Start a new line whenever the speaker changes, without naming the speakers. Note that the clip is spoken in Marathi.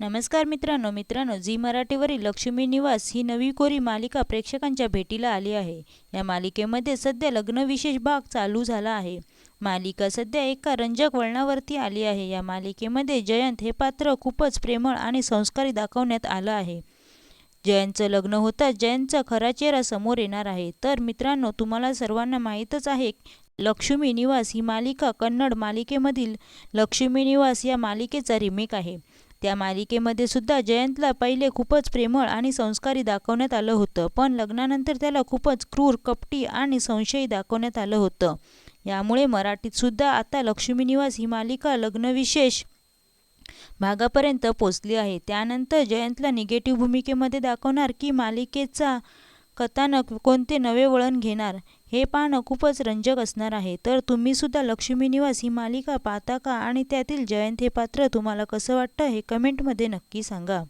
नमस्कार मित्रांनो मित्रांनो झी मराठीवरील लक्ष्मी निवास ही नवी कोरी मालिका प्रेक्षकांच्या भेटीला आली आहे. या मालिकेमध्ये सध्या लग्नविशेष भाग चालू झाला आहे. मालिका सध्या एका रंजक वळणावरती आली आहे. या मालिकेमध्ये जयंत हे पात्र खूपच प्रेमळ आणि संस्कारी दाखवण्यात आलं आहे. जयंतचं लग्न होताच जयंतचा खरा चेहरा समोर येणार आहे. तर मित्रांनो तुम्हाला सर्वांना माहीतच आहे लक्ष्मी निवास ही मालिका कन्नड मालिकेमधील लक्ष्मी निवास या मालिकेचा रिमेक आहे. त्या मालिकेमध्ये सुद्धा जयंतला पहिले खूपच प्रेमळ आणि संस्कारी दाखवण्यात आलं होतं पण लग्नानंतर त्याला खूपच क्रूर कपटी आणि संशयी दाखवण्यात आलं होतं. यामुळे मराठीत सुद्धा आता लक्ष्मी निवास ही मालिका लग्नविशेष भागापर्यंत पोचली आहे. त्यानंतर जयंतला निगेटिव्ह भूमिकेमध्ये दाखवणार की मालिकेचा कथानक कोणते नवे वळण घेणार? हे पाहणं खूपच रंजक असणार आहे. तर तुम्ही सुद्धा लक्ष्मी निवास ही मालिका पाहता का? आणि त्यातील जयंत हे पात्र तुम्हाला कसं वाटतं हे कमेंटमध्ये नक्की सांगा.